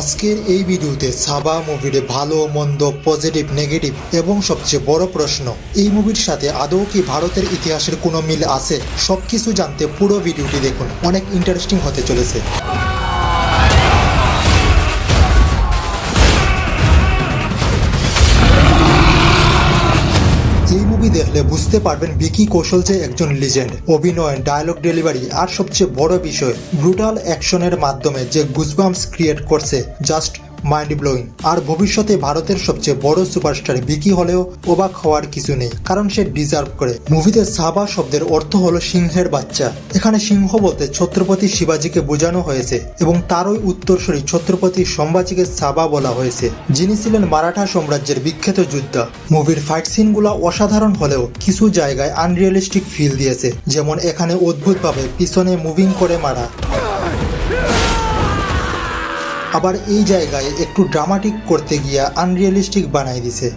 আজকের এই ভিডিওতে সাবা মুভির ভালো মন্দ পজিটিভ নেগেটিভ এবং সবচেয়ে বড় প্রশ্ন, এই মুভির সাথে আদৌ কি ভারতের ইতিহাসের কোনো মিল আছে? সবকিছু জানতে পুরো ভিডিওটি দেখুন। অনেক ইন্টারেস্টিং হতে চলেছে। বুঝতে পারবেন বিকি কৌশল যে একজন লিজেন্ড অভিনয় ডায়লগ ডেলিভারি আর সবচেয়ে বড় বিষয় ব্রুটাল অ্যাকশনের মাধ্যমে যে গুজবাম্পস ক্রিয়েট করছে। Just mind blowing. আর ভবিষ্যতে ভারতের সবচেয়ে বড় সুপারস্টার ভিকি হলেও অবাক হওয়ার কিছু নেই, কারণ সে ডিজার্ভ করে। মুভিতে সাবা শব্দের অর্থ হলো সিংহের বাচ্চা। এখানে সিংহ বলতে ছত্রপতি শিবাজিকে বোঝানো হয়েছে এবং তারই উত্তরসূরি ছত্রপতি সম্ভাজিকে সাবা বলা হয়েছে, যিনি ছিলেন মারাঠা সাম্রাজ্যের বিখ্যাত যোদ্ধা। মুভির ফাইট সিনগুলো অসাধারণ হলেও কিছু জায়গায় আনরিয়েলিস্টিক ফিল দিয়েছে, যেমন এখানে অদ্ভুতভাবে পিছনে মুভিং করে মারা। আবার এই জায়গায় একটু ড্রামাটিক করতে গিয়া আনরিয়েলিস্টিক বানাই দিছে।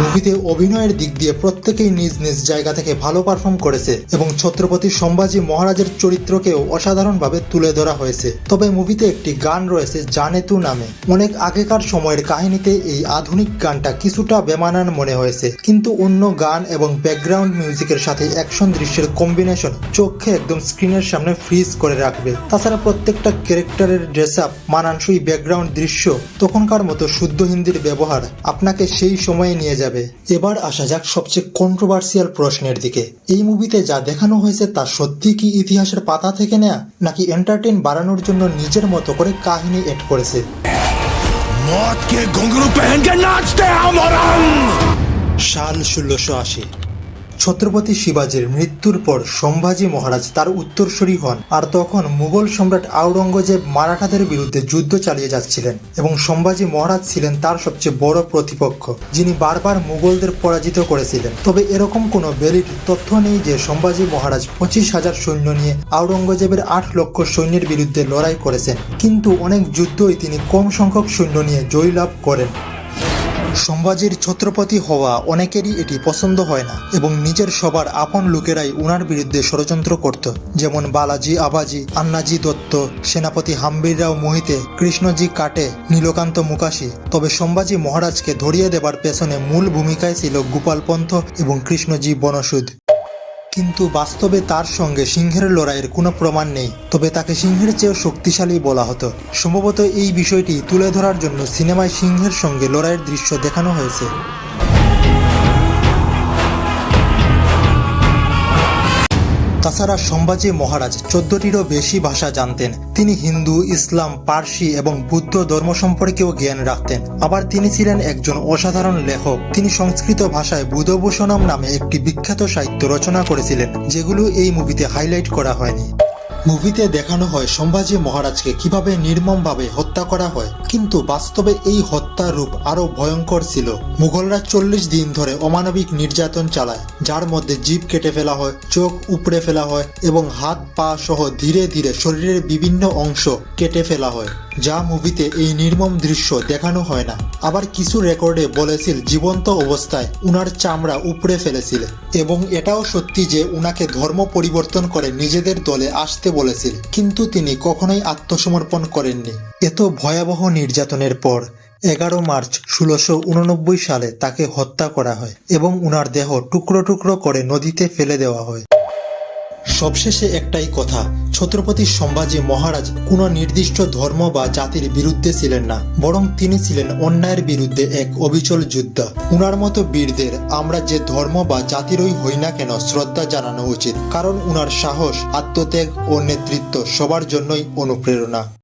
মুভিতে অভিনয়ের দিক দিয়ে প্রত্যেকেই নিজ নিজ জায়গা থেকে ভালো পারফর্ম করেছে এবং ছত্রপতি সম্ভাজি মহারাজের চরিত্রকেও অসাধারণভাবে তুলে ধরা হয়েছে। তবে মুভিতে একটি গান রয়েছে জানেতু নামে। অনেক আগেকার সময়ের কাহিনীতে এই আধুনিক গানটা কিছুটা বেমানান মনে হয়েছে। কিন্তু অন্য গান এবং ব্যাকগ্রাউন্ড মিউজিকের সাথে অ্যাকশন দৃশ্যের কম্বিনেশন চোখে একদম স্ক্রিনের সামনে ফ্রিজ করে রাখবে। তাছাড়া প্রত্যেকটা ক্যারেক্টারের ড্রেস আপ মানানসই ব্যাকগ্রাউন্ড দৃশ্য, তখনকার মতো শুদ্ধ হিন্দির ব্যবহার আপনাকে সেই সময়ে নিয়ে যাবে। যাবে। এবার আসা যাক সবচেয়ে কন্ট্রোভার্সিয়াল প্রশ্নের দিকে। এই মুভিতে যা দেখানো হয়েছে তা সত্যি কি ইতিহাসের পাতা থেকে নেয়া নাকি এন্টারটেন বাড়ানোর জন্য নিজের মতো করে কাহিনী এড করেছে? শাল ষোলোশো আশি। ছত্রপতি শিবাজির মৃত্যুর পর সম্ভাজি মহারাজ তার উত্তরসূরি হন আর তখন মুঘল সম্রাট আওরঙ্গজেব মারাঠাদের বিরুদ্ধে যুদ্ধ চালিয়ে যাচ্ছিলেন এবং সম্ভাজি মহারাজ ছিলেন তার সবচেয়ে বড় প্রতিপক্ষ, যিনি বারবার মুঘলদের পরাজিত করেছিলেন। তবে এরকম কোনো ভ্যালিড তথ্য নেই যে সম্ভাজি মহারাজ পঁচিশ হাজার সৈন্য নিয়ে আওরঙ্গজেবের আট লক্ষ সৈন্যের বিরুদ্ধে লড়াই করেছেন। কিন্তু অনেক যুদ্ধই তিনি কম সংখ্যক সৈন্য নিয়ে জয়লাভ করেন। সম্ভাজির ছত্রপতি হওয়া অনেকেরই এটি পছন্দ হয় না এবং নিজের সবার আপন লোকেরাই উনার বিরুদ্ধে ষড়যন্ত্র করত। যেমন বালাজি আবাজি, আন্নাজি দত্ত, সেনাপতি হাম্বিররাও মোহিতে কৃষ্ণজি কাটে, নীলকান্ত মুকাশি। তবে সম্ভাজি মহারাজকে ধরিয়ে দেবার পেছনে মূল ভূমিকায় ছিল গোপালপন্থ এবং কৃষ্ণজি বনসুদ কিন্তু বাস্তবে তার সঙ্গে সিংহের লড়াইয়ের কোনো প্রমাণ নেই। তবে তাকে সিংহের চেয়েও শক্তিশালী বলা হতো। সম্ভবত এই বিষয়টি তুলে ধরার জন্য সিনেমায় সিংহের সঙ্গে লড়াইয়ের দৃশ্য দেখানো হয়েছে। তাছাড়া সম্ভাজি মহারাজ চোদ্দটিরও বেশি ভাষা জানতেন। তিনি হিন্দু, ইসলাম, পার্সি এবং বুদ্ধ ধর্ম সম্পর্কেও জ্ঞান রাখতেন। আবার তিনি ছিলেন একজন অসাধারণ লেখক। তিনি সংস্কৃত ভাষায় বুধভূষণম নামে একটি বিখ্যাত সাহিত্য রচনা করেছিলেন, যেগুলো এই মুভিতে হাইলাইট করা হয়নি। মুভিতে দেখানো হয় সম্ভাজি মহারাজকে কীভাবে নির্মমভাবে হত্যা করা হয়। কিন্তু বাস্তবে এই হত্যার রূপ আরও ভয়ঙ্কর ছিল। মুঘলরা চল্লিশ দিন ধরে অমানবিক নির্যাতন চালায়, যার মধ্যে জীব কেটে ফেলা হয়, চোখ উপড়ে ফেলা হয় এবং হাত, পা সহ ধীরে ধীরে শরীরের বিভিন্ন অংশ কেটে ফেলা হয়। যা মুভিতে এই নির্মম দৃশ্য দেখানো হয় না। আবার কিছু রেকর্ডে বলেছিল জীবন্ত অবস্থায় উনার চামড়া উপড়ে ফেলেছিল। এবং এটাও সত্যি যে উনাকে ধর্ম পরিবর্তন করে নিজেদের দলে আসতে বলেছিল, কিন্তু তিনি কখনোই আত্মসমর্পণ করেননি। এত ভয়াবহ নির্যাতনের পর, এগারো মার্চ ষোলোশো সালে তাকে হত্যা করা হয় এবং উনার দেহ টুকরো টুকরো করে নদীতে ফেলে দেওয়া হয়। সবশেষে একটাই কথা, ছত্রপতি সম্ভাজি মহারাজ কোনো নির্দিষ্ট ধর্ম বা জাতির বিরুদ্ধে ছিলেন না, বরং তিনি ছিলেন অন্যায়ের বিরুদ্ধে এক অবিচল যুদ্ধ। উনার মতো বীরদের আমরা যে ধর্ম বা জাতিরই হই না কেন শ্রদ্ধা জানানো উচিত, কারণ উনার সাহস, আত্মত্যাগ ও নেতৃত্ব সবার জন্যই অনুপ্রেরণা।